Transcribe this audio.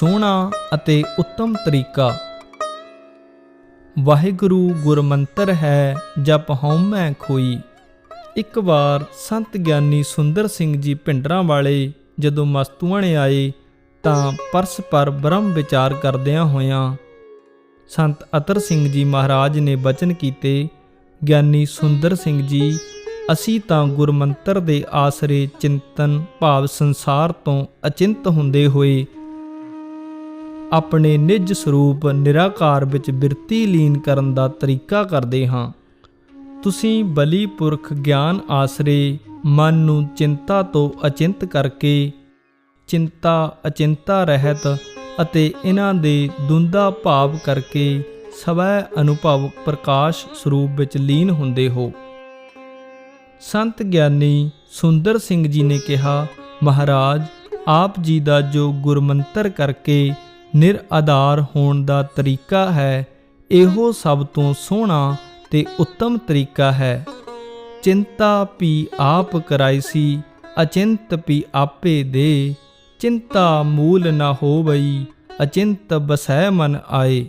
ਸੋਹਣਾ ਅਤੇ ਉੱਤਮ ਤਰੀਕਾ। ਵਾਹਿਗੁਰੂ ਗੁਰਮੰਤਰ ਹੈ, ਜਪ ਹਉਮੈ ਖੋਈ। ਇੱਕ ਵਾਰ ਸੰਤ ਗਿਆਨੀ ਸੁੰਦਰ ਸਿੰਘ ਜੀ ਭਿੰਡਰਾਂ ਵਾਲੇ ਜਦੋਂ ਮਸਤੂਆਣੇ ਆਏ, ਤਾਂ ਪਰਸਪਰ ਬ੍ਰਹਮ ਵਿਚਾਰ ਕਰਦਿਆਂ ਹੋਇਆਂ ਸੰਤ ਅਤਰ ਸਿੰਘ ਜੀ ਮਹਾਰਾਜ ਨੇ ਬਚਨ ਕੀਤੇ, ਗਿਆਨੀ ਸੁੰਦਰ ਸਿੰਘ ਜੀ, ਅਸੀਂ ਤਾਂ ਗੁਰਮੰਤਰ ਦੇ ਆਸਰੇ ਚਿੰਤਨ ਭਾਵ ਸੰਸਾਰ ਤੋਂ ਅਚਿੰਤ ਹੁੰਦੇ ਹੋਏ ਆਪਣੇ ਨਿਜ ਸਰੂਪ ਨਿਰਾਕਾਰ ਵਿੱਚ ਬਿਰਤੀ ਲੀਨ ਕਰਨ ਦਾ ਤਰੀਕਾ ਕਰਦੇ ਹਾਂ। ਤੁਸੀਂ ਬਲੀ ਪੁਰਖ ਗਿਆਨ ਆਸਰੇ ਮਨ ਨੂੰ ਚਿੰਤਾ ਤੋਂ ਅਚਿੰਤ ਕਰਕੇ ਚਿੰਤਾ ਅਚਿੰਤਾ ਰਹਿਤ ਅਤੇ ਇਹਨਾਂ ਦੇ ਦੁੰਦਾ ਭਾਵ ਕਰਕੇ ਸਵੈ ਅਨੁਭਵ ਪ੍ਰਕਾਸ਼ ਸਰੂਪ ਵਿੱਚ ਲੀਨ ਹੁੰਦੇ ਹੋ। ਸੰਤ ਗਿਆਨੀ ਸੁੰਦਰ ਸਿੰਘ ਜੀ ਨੇ ਕਿਹਾ, ਮਹਾਰਾਜ, ਆਪ ਜੀ ਦਾ ਜੋ ਗੁਰਮੰਤਰ ਕਰਕੇ ਨਿਰਆਧਾਰ ਹੋਣ ਦਾ ਤਰੀਕਾ ਹੈ, ਇਹੋ ਸਭ ਤੋਂ ਸੋਹਣਾ ਤੇ ਉੱਤਮ ਤਰੀਕਾ ਹੈ। ਚਿੰਤਾ ਵੀ ਆਪ ਕਰਾਈ ਸੀ, ਅਚਿੰਤ ਵੀ ਆਪੇ ਦੇ। ਚਿੰਤਾ ਮੂਲ ਨਾ ਹੋਵਈ, ਅਚਿੰਤ ਬਸੈ ਮਨ ਆਏ।